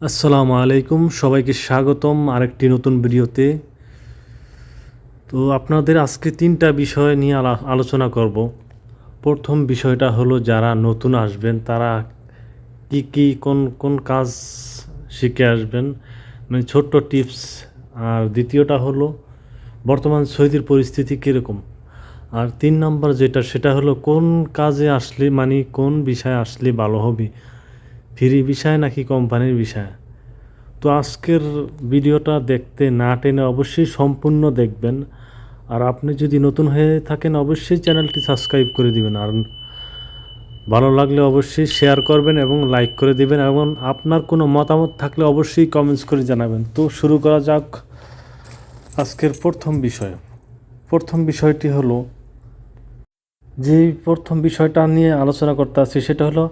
আসসালামু আলাইকুম, সবাইকে স্বাগতম আরেকটি নতুন ভিডিওতে। তো আপনাদের আজকে তিনটা বিষয় নিয়ে আলা- আলোচনা করব। প্রথম বিষয়টা হলো, যারা নতুন আসবেন, তারা কি কি, কোন কোন কাজ শিখে আসবেন? মানে ছোট্ট টিপস। আর দ্বিতীয়টা হলো, বর্তমান সৌদির পরিস্থিতি কীরকম? আর তিন নম্বর যেটা, সেটা হলো, কোন কাজে আসলে মানে কোন বিষয়ে আসলে ভালো হবে? ফ্রি বিষয় নাকি কোম্পানির বিষয়? তো আজকের ভিডিওটা দেখতে না টেনে অবশ্যই সম্পূর্ণ দেখবেন। আর আপনি যদি নতুন হয়ে থাকেন, অবশ্যই চ্যানেলটি সাবস্ক্রাইব করে দিবেন। আর ভালো লাগলে অবশ্যই শেয়ার করবেন এবং লাইক করে দিবেন। এবং আপনার কোনো মতামত থাকলে অবশ্যই কমেন্টস করে জানাবেন। তো শুরু করা যাক আজকের প্রথম বিষয়। প্রথম বিষয়টি হলো যে প্রথম বিষয়টা নিয়ে আলোচনা করতে আসছি সেটা হলো,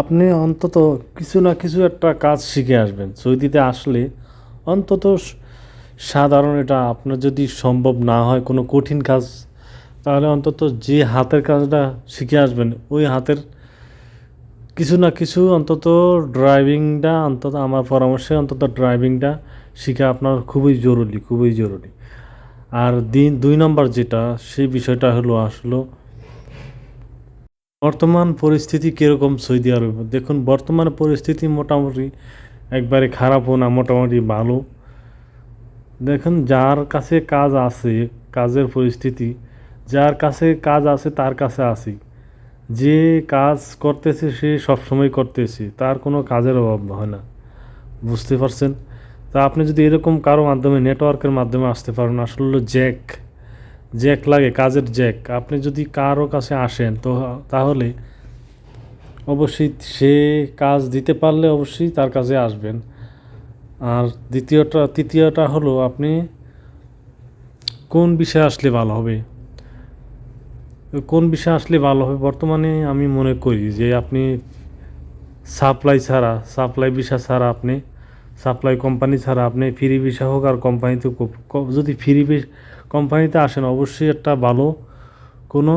আপনি অন্তত কিছু না কিছু একটা কাজ শিখে আসবেন। সৌদিতে আসলে অন্তত সাধারণ এটা আপনার যদি সম্ভব না হয় কোনো কঠিন কাজ, তাহলে অন্তত যে হাতের কাজটা শিখে আসবেন, ওই হাতের কিছু না কিছু অন্তত ড্রাইভিংটা অন্তত আমার পরামর্শে অন্তত ড্রাইভিংটা শিখে আপনার খুবই জরুরি খুবই জরুরি। আর দিন, দুই নম্বর যেটা, সেই বিষয়টা হলো আসলো বর্তমান পরিস্থিতি কীরকম সৌদি আরবে? দেখুন, বর্তমান পরিস্থিতি মোটামুটি একবারে খারাপও না, মোটামুটি ভালো। দেখুন, যার কাছে কাজ আছে, কাজের পরিস্থিতি, যার কাছে কাজ আছে, তার কাছে আসি যে কাজ করতেছে, সে সবসময় করতেছে, তার কোনো কাজের অভাব হয় না। বুঝতে পারছেন? তা আপনি যদি এরকম কারও মাধ্যমে নেটওয়ার্কের মাধ্যমে আসতে পারেন, আসলে জ্যাক। জ্যাক লাগে, কাজের জ্যাক। আপনি যদি কারও কাছে আসেন, তো তাহলে অবশ্যই সে কাজ দিতে পারলে অবশ্যই তার কাছে আসবেন। আর দ্বিতীয়টা, তৃতীয়টা হলো আপনি কোন বিষয়ে আসলে ভালো হবে? কোন বিষয়ে আসলে ভালো হবে? বর্তমানে আমি মনে করি যে আপনি সাপ্লাই ছাড়া, সাপ্লাই বিষয় ছাড়া আপনি, সাপ্লাই কোম্পানি ছাড়া আপনি, ফ্রি ভিসা হোক আর কোম্পানিতে যদি ফ্রি কোম্পানিতে আসেন, অবশ্যই একটা ভালো কোনো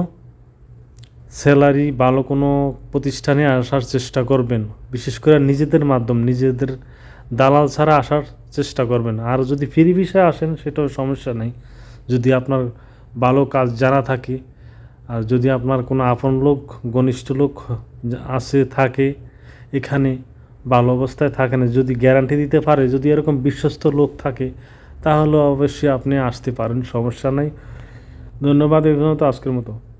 স্যালারি, ভালো কোনো প্রতিষ্ঠানে আসার চেষ্টা করবেন। বিশেষ করে নিজেদের মাধ্যম, নিজেদের দালাল ছাড়া আসার চেষ্টা করবেন। আর যদি ফ্রি ভিসায় আসেন, সেটাও সমস্যা নেই। যদি আপনার ভালো কাজ জানা থাকে, আর যদি আপনার কোনো আপন লোক, ঘনিষ্ঠ লোক আছে, থাকে, এখানে ভালো অবস্থায় থাকে না, যদি গ্যারান্টি দিতে পারে, যদি এরকম বিশ্বস্ত লোক থাকে তাহলে অবশ্যই আপনি আসতে পারেন সমস্যা নাই। ধন্যবাদ এই তো আজকের মতো।